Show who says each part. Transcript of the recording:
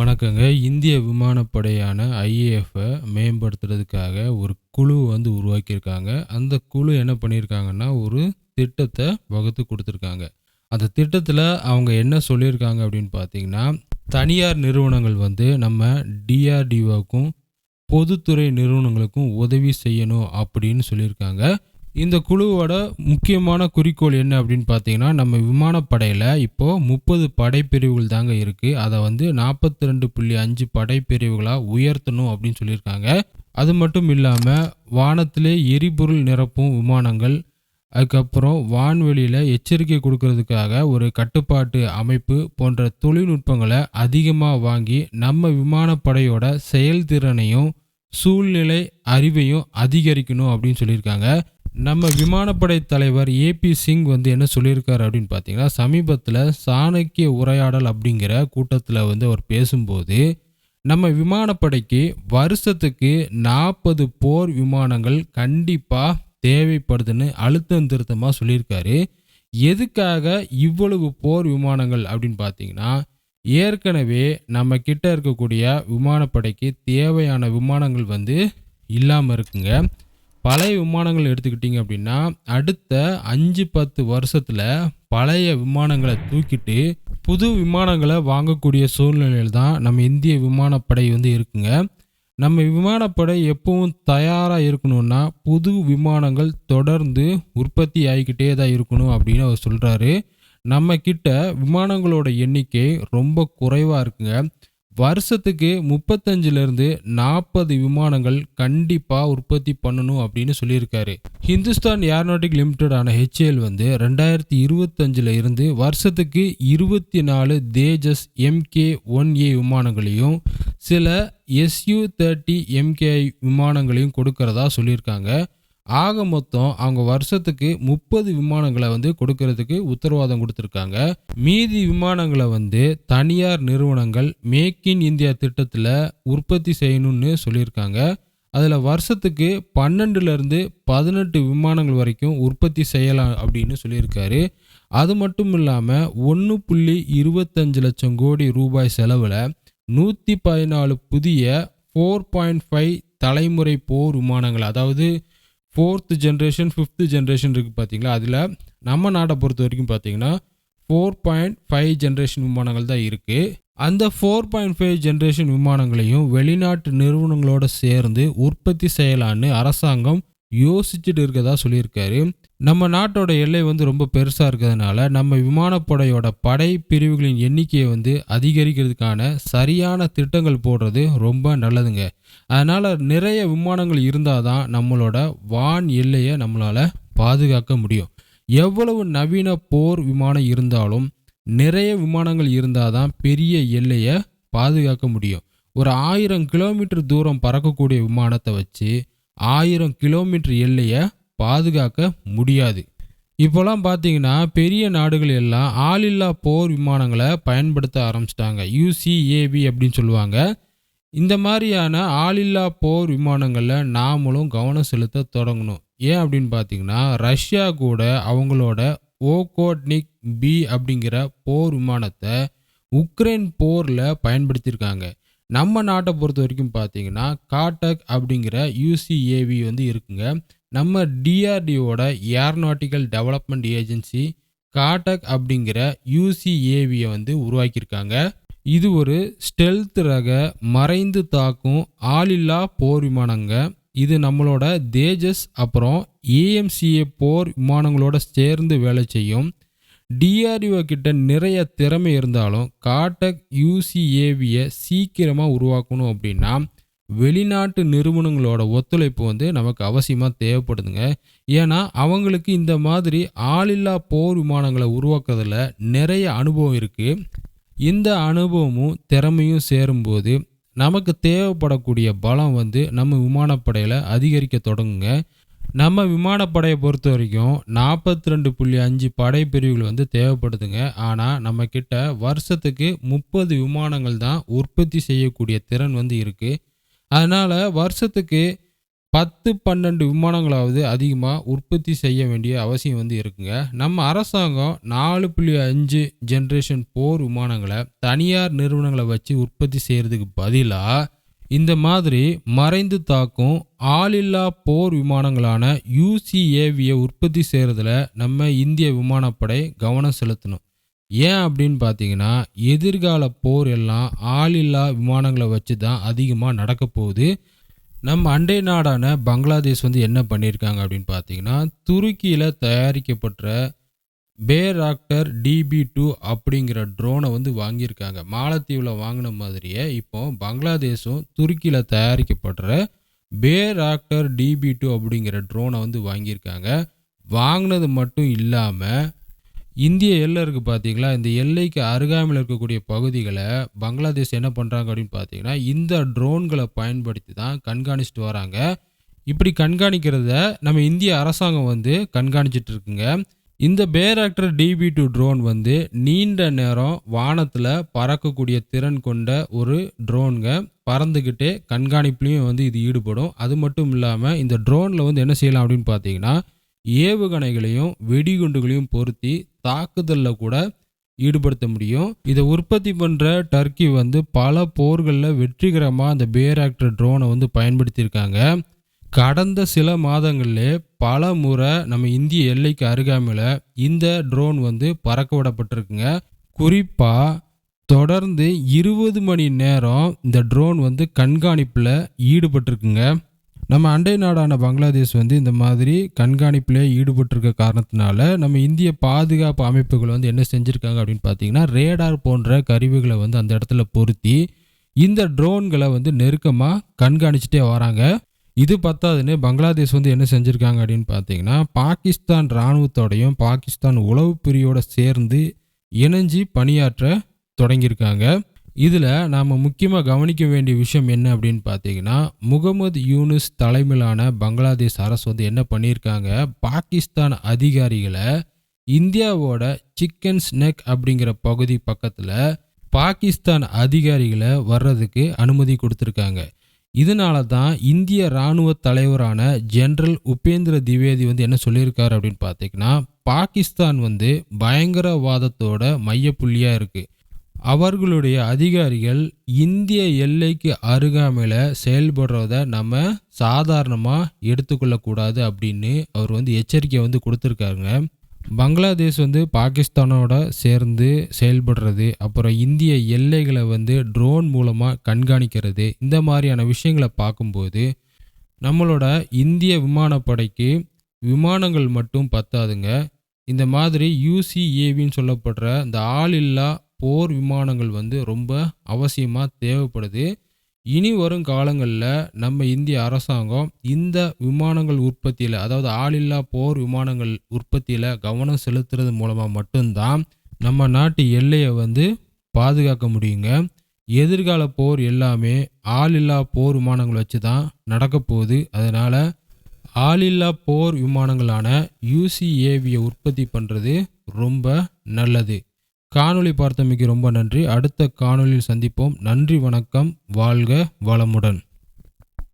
Speaker 1: வணக்கங்க. இந்திய விமானப்படையான ஐஏஎஃப்பை மேம்படுத்துறதுக்காக ஒரு குழு வந்து உருவாக்கியிருக்காங்க. அந்த குழு என்ன பண்ணியிருக்காங்கன்னா ஒரு திட்டத்தை வகுத்து கொடுத்துருக்காங்க. அந்த திட்டத்தில் அவங்க என்ன சொல்லியிருக்காங்க அப்படின்னு பார்த்தீங்கன்னா தனியார் நிறுவனங்கள் வந்து நம்ம டிஆர்டிஓக்கும் பொதுத்துறை நிறுவனங்களுக்கும் உதவி செய்யணும் அப்படின்னு சொல்லியிருக்காங்க. இந்த குழுவோட முக்கியமான குறிக்கோள் என்ன அப்படின்னு பார்த்தீங்கன்னா நம்ம விமானப்படையில் இப்போது முப்பது படைப்பிரிவுகள் தாங்க இருக்குது அதை வந்து நாற்பத்தி ரெண்டு புள்ளி அஞ்சு படைப்பிரிவுகளாக உயர்த்தணும் அப்படின்னு சொல்லியிருக்காங்க. அது மட்டும் இல்லாமல் வானத்திலே எரிபொருள் நிரப்பும் விமானங்கள் அதுக்கப்புறம் வான்வெளியில் எச்சரிக்கை கொடுக்கறதுக்காக ஒரு கட்டுப்பாட்டு அமைப்பு போன்ற தொழில்நுட்பங்களை அதிகமாக வாங்கி நம்ம விமானப்படையோட செயல்திறனையும் சூழ்நிலை அறிவையும் அதிகரிக்கணும் அப்படின்னு சொல்லியிருக்காங்க. நம்ம விமானப்படை தலைவர் ஏபி சிங் வந்து என்ன சொல்லியிருக்காரு அப்படின்னு பார்த்தீங்கன்னா சமீபத்தில் சாணக்கிய உரையாடல் அப்படிங்கிற கூட்டத்தில் வந்து அவர் பேசும்போது நம்ம விமானப்படைக்கு வருஷத்துக்கு நாற்பது போர் விமானங்கள் கண்டிப்பாக தேவைப்படுதுன்னு அழுத்தம் திருத்தமாக சொல்லியிருக்காரு. எதுக்காக இவ்வளவு போர் விமானங்கள் அப்படின்னு பார்த்தீங்கன்னா ஏற்கனவே நம்ம கிட்ட இருக்கக்கூடிய விமானப்படைக்கு தேவையான விமானங்கள் வந்து இல்லாமல் இருக்குங்க. பழைய விமானங்கள் எடுத்துக்கிட்டிங்க அப்படின்னா அடுத்த அஞ்சு பத்து வருஷத்தில் பழைய விமானங்களை தூக்கிட்டு புது விமானங்களை வாங்கக்கூடிய சூழ்நிலையில் தான் நம்ம இந்திய விமானப்படை வந்து இருக்குங்க. நம்ம விமானப்படை எப்பவும் தயாராக இருக்கணும்னா புது விமானங்கள் தொடர்ந்து உற்பத்தி ஆகிக்கிட்டே தான் இருக்கணும் அப்படின்னு அவர் சொல்கிறாரு நம்ம கிட்ட விமானங்களோட எண்ணிக்கை ரொம்ப குறைவாக இருக்குங்க. வருஷத்துக்கு முப்பத்தஞ்சிலிருந்து நாற்பது விமானங்கள் கண்டிப்பாக உற்பத்தி பண்ணணும் அப்படின்னு சொல்லியிருக்காரு. ஹிந்துஸ்தான் ஏரோநாட்டிக் லிமிடெடான ஹெச்ஏஎல் வந்து ரெண்டாயிரத்தி இருபத்தஞ்சில் இருந்து வருஷத்துக்கு இருபத்தி நாலு தேஜஸ் எம்கே ஒன் ஏ விமானங்களையும் சில எஸ்யூ தேர்ட்டி எம்கேஐ விமானங்களையும் கொடுக்கறதா சொல்லியிருக்காங்க. ஆக மொத்தம் அவங்க வருஷத்துக்கு முப்பது விமானங்களை வந்து கொடுக்கறதுக்கு உத்தரவாதம் கொடுத்துருக்காங்க. மீதி விமானங்களை வந்து தனியார் நிறுவனங்கள் மேக் இன் இந்தியா திட்டத்தில் உற்பத்தி செய்யணும்னு சொல்லியிருக்காங்க. அதில் வருஷத்துக்கு பன்னெண்டுலேருந்து பதினெட்டு விமானங்கள் வரைக்கும் உற்பத்தி செய்யலாம் அப்படின்னு சொல்லியிருக்காரு. அது மட்டும் இல்லாமல் ஒன்று புள்ளி இருபத்தஞ்சு லட்சம் கோடி ரூபாய் செலவில் நூற்றி பதினாலு புதிய ஃபோர் பாயிண்ட் ஃபைவ் தலைமுறை போர் விமானங்கள் அதாவது ஃபோர்த்து ஜென்ரேஷன் ஃபிஃப்த்து ஜென்ரேஷன் இருக்குது பார்த்தீங்களா அதில் நம்ம நாட்டை பொறுத்த வரைக்கும் பார்த்தீங்கன்னா ஃபோர் பாயிண்ட் ஃபைவ் ஜென்ரேஷன் விமானங்கள் தான் இருக்குது அந்த ஃபோர் பாயிண்ட் ஃபைவ் ஜென்ரேஷன் விமானங்களையும் வெளிநாட்டு நிறுவனங்களோட சேர்ந்து உற்பத்தி செய்யலான்னு அரசாங்கம் யோசிச்சுட்டு இருக்கதா சொல்லியிருக்காரு. நம்ம நாட்டோட எல்லை வந்து ரொம்ப பெருசாக இருக்கிறதுனால நம்ம விமானப்படையோட படை பிரிவுகளின் எண்ணிக்கையை வந்து அதிகரிக்கிறதுக்கான சரியான திட்டங்கள் போடுறது ரொம்ப நல்லதுங்க. அதனால் நிறைய விமானங்கள் இருந்தால் தான் நம்மளோட வான் எல்லையை நம்மளால் பாதுகாக்க முடியும். எவ்வளவு நவீன போர் விமானம் இருந்தாலும் நிறைய விமானங்கள் இருந்தால் தான் பெரிய எல்லையை பாதுகாக்க முடியும். ஒரு ஆயிரம் கிலோமீட்டர் தூரம் பறக்கக்கூடிய விமானத்தை வச்சு ஆயிரம் கிலோமீட்டர் எல்லையை பாதுகாக்க முடியாது. இப்போலாம் பார்த்தீங்கன்னா பெரிய நாடுகள் எல்லாம் ஆளில்லா போர் விமானங்களை பயன்படுத்த ஆரம்பிச்சிட்டாங்க. யூசிஏவி அப்படின்னு சொல்லுவாங்க. இந்த மாதிரியான ஆளில்லா போர் விமானங்களில் நாமளும் கவனம் செலுத்த தொடங்கணும். ஏன் அப்படின்னு பார்த்தீங்கன்னா ரஷ்யா கூட அவங்களோட ஓகோட்னிக் பி அப்படிங்கிற போர் விமானத்தை உக்ரைன் போரில் பயன்படுத்தியிருக்காங்க. நம்ம நாட்டை பொறுத்த வரைக்கும் பார்த்தீங்கன்னா காட்டக் அப்படிங்கிற யூசிஏவி வந்து இருக்குங்க. நம்ம டிஆர்டிஓட ஏரோநாட்டிக்கல் டெவலப்மெண்ட் ஏஜென்சி காட்டக் அப்படிங்கிற யூசிஏவியை வந்து உருவாக்கியிருக்காங்க. இது ஒரு ஸ்டெல்த் ரக மறைந்து தாக்கும் ஆளில்லா போர் விமானங்க. இது நம்மளோட தேஜஸ் அப்புறம் ஏஎம்சிஏ போர் விமானங்களோட சேர்ந்து வேலை செய்யும். டிஆர்டிஓ கிட்ட நிறைய திறமை இருந்தாலும் காட்டக் யூசிஏவியை சீக்கிரமாக உருவாக்கணும் அப்படின்னா வெளிநாட்டு நிறுவனங்களோட ஒத்துழைப்பு வந்து நமக்கு அவசியமாக தேவைப்படுதுங்க. ஏன்னா அவங்களுக்கு இந்த மாதிரி ஆளில்லா போர் விமானங்களை உருவாக்குறதுல நிறைய அனுபவம் இருக்குது இந்த அனுபவமும் திறமையும் சேரும்போது நமக்கு தேவைப்படக்கூடிய பலம் வந்து நம்ம விமானப்படையில் அதிகரிக்க தொடங்குங்க. நம்ம விமானப்படையை பொறுத்த வரைக்கும் நாற்பத்தி ரெண்டு புள்ளி அஞ்சு படைப்பிரிவுகள் வந்து தேவைப்படுதுங்க. ஆனால் நம்ம கிட்ட வருஷத்துக்கு முப்பது விமானங்கள் தான் உற்பத்தி செய்யக்கூடிய திறன் வந்து இருக்குது அதனால் வருஷத்துக்கு பத்து பன்னெண்டு விமானங்களாவது அதிகமாக உற்பத்தி செய்ய வேண்டிய அவசியம் வந்து இருக்குங்க. நம்ம அரசாங்கம் நாலு புள்ளி அஞ்சு ஜென்ரேஷன் போர் விமானங்களை தனியார் நிறுவனங்களை வச்சு உற்பத்தி செய்கிறதுக்கு பதிலாக இந்த மாதிரி மறைந்து தாக்கும் ஆளில்லா போர் விமானங்களான யூசிஏவியை உற்பத்தி செய்கிறதுல நம்ம இந்திய விமானப்படை கவனம் செலுத்தணும். ஏன் அப்படின்னு பார்த்தீங்கன்னா எதிர்கால போர் எல்லாம் ஆளில்லா விமானங்களை வச்சு தான் அதிகமாக நடக்க போகுது. நம்ம அண்டை நாடான பங்களாதேஷ் வந்து என்ன பண்ணியிருக்காங்க அப்படின்னு பார்த்தீங்கன்னா துருக்கியில் தயாரிக்கப்பட்ட பேராக்டர் டிபி டூ அப்படிங்கிற ட்ரோனை வந்து வாங்கியிருக்காங்க. மாலத்தீவில் வாங்கின மாதிரியே இப்போ பங்களாதேஷும் துருக்கியில் தயாரிக்கப்படுற பேராக்டர் டிபி டூ அப்படிங்கிற ட்ரோனை வந்து வாங்கியிருக்காங்க. வாங்கினது மட்டும் இல்லாமல் இந்திய எல்லை இருக்குது பார்த்தீங்களா இந்த எல்லைக்கு அருகாமையில் இருக்கக்கூடிய பகுதிகளை பங்களாதேஷ் என்ன பண்ணுறாங்க அப்படின்னு பார்த்தீங்கன்னா இந்த ட்ரோன்களை பயன்படுத்தி தான் கண்காணிச்சிட்டு வராங்க. இப்படி கண்காணிக்கிறத நம்ம இந்திய அரசாங்கம் வந்து கண்காணிச்சிட்டு இருக்குங்க. இந்த பேராக்டர் டிபி டூ ட்ரோன் வந்து நீண்ட நேரம் வானத்தில் பறக்கக்கூடிய திறன் கொண்ட ஒரு ட்ரோனுங்க பறந்துக்கிட்டே கண்காணிப்புலையும் வந்து இது ஈடுபடும். அது மட்டும் இல்லாமல் இந்த ட்ரோனில் வந்து என்ன செய்யலாம் அப்படின்னு பார்த்தீங்கன்னா ஏவுகணைகளையும் வெடிகுண்டுகளையும் பொருத்தி தாக்குதலில் கூட ஈடுபடுத்த முடியும். இதை உற்பத்தி பண்ணுற டர்க்கி வந்து பல போர்களில் வெற்றிகரமாக அந்த பேராக்டர் ட்ரோனை வந்து பயன்படுத்தியிருக்காங்க. கடந்த சில மாதங்களிலே பல முறை நம்ம இந்திய எல்லைக்கு அருகாமையில் இந்த ட்ரோன் வந்து பறக்க விடப்பட்டிருக்குங்க. குறிப்பாக தொடர்ந்து இருபது மணி நேரம் இந்த ட்ரோன் வந்து கண்காணிப்பில் ஈடுபட்டிருக்குங்க. நம்ம அண்டை நாடான பங்களாதேஷ் வந்து இந்த மாதிரி கண்காணிப்பில் ஈடுபட்டிருக்க காரணத்தினால நம்ம இந்திய பாதுகாப்பு அமைப்புகள் வந்து என்ன செஞ்சுருக்காங்க அப்படின்னு பார்த்தீங்கன்னா ரேடார் போன்ற கருவிகளை வந்து அந்த இடத்துல பொருத்தி இந்த ட்ரோன்களை வந்து நெருக்கமாக கண்காணிச்சிட்டே வராங்க. இது பத்தாதுன்னு பங்களாதேஷ் வந்து என்ன செஞ்சுருக்காங்க அப்படின்னு பார்த்தீங்கன்னா பாகிஸ்தான் இராணுவத்தோடையும் பாகிஸ்தான் உளவு பிரியோட சேர்ந்து இணைஞ்சு பணியாற்ற தொடங்கியிருக்காங்க. இதில் நாம் முக்கியமாக கவனிக்க வேண்டிய விஷயம் என்ன அப்படின்னு பார்த்தீங்கன்னா முகமது யூனுஸ் தலைமையிலான பங்களாதேஷ் அரசு வந்து என்ன பண்ணியிருக்காங்க பாகிஸ்தான் அதிகாரிகளை இந்தியாவோட சிக்கன் ஸ்னெக் அப்படிங்கிற பகுதி பக்கத்தில் பாகிஸ்தான் அதிகாரிகளை வர்றதுக்கு அனுமதி கொடுத்துருக்காங்க. இதனால தான் இந்திய இராணுவ தலைவரான ஜெனரல் உபேந்திர திவேதி வந்து என்ன சொல்லியிருக்காரு அப்படின்னு பார்த்தீங்கன்னா பாகிஸ்தான் வந்து பயங்கரவாதத்தோட மையப்புள்ளியாக இருக்குது அவர்களுடைய அதிகாரிகள் இந்திய எல்லைக்கு அருகாமையில் செயல்படுறத நம்ம சாதாரணமாக எடுத்துக்கொள்ளக்கூடாது அப்படின்னு அவர் வந்து எச்சரிக்கை வந்து கொடுத்துருக்காருங்க. பங்களாதேஷ் வந்து பாகிஸ்தானோட சேர்ந்து செயல்படுறது அப்புறம் இந்திய எல்லைகளை வந்து ட்ரோன் மூலமாக கண்காணிக்கிறது இந்த மாதிரியான விஷயங்களை பார்க்கும்போது நம்மளோட இந்திய விமானப்படைக்கு விமானங்கள் மட்டும் பத்தாதுங்க. இந்த மாதிரி யூசிஏவின்னு சொல்லப்படுற இந்த ஆளில்லா போர் விமானங்கள் வந்து ரொம்ப அவசியமாக தேவைப்படுது. இனி வரும் காலங்களில் நம்ம இந்திய அரசாங்கம் இந்த விமானங்கள் உற்பத்தியில் அதாவது ஆளில்லா போர் விமானங்கள் உற்பத்தியில் கவனம் செலுத்துறது மூலமாக மட்டும்தான் நம்ம நாட்டு எல்லையை வந்து பாதுகாக்க முடியுங்க. எதிர்கால போர் எல்லாமே ஆளில்லா போர் விமானங்கள் வச்சு தான் நடக்க போகுது. அதனால் ஆளில்லா போர் விமானங்களான யூசிஏவியை உற்பத்தி பண்ணுறது ரொம்ப நல்லது. காணொளி பார்த்தமைக்கு ரொம்ப நன்றி. அடுத்த காணொளியில் சந்திப்போம். நன்றி வணக்கம். வாழ்க வளமுடன்.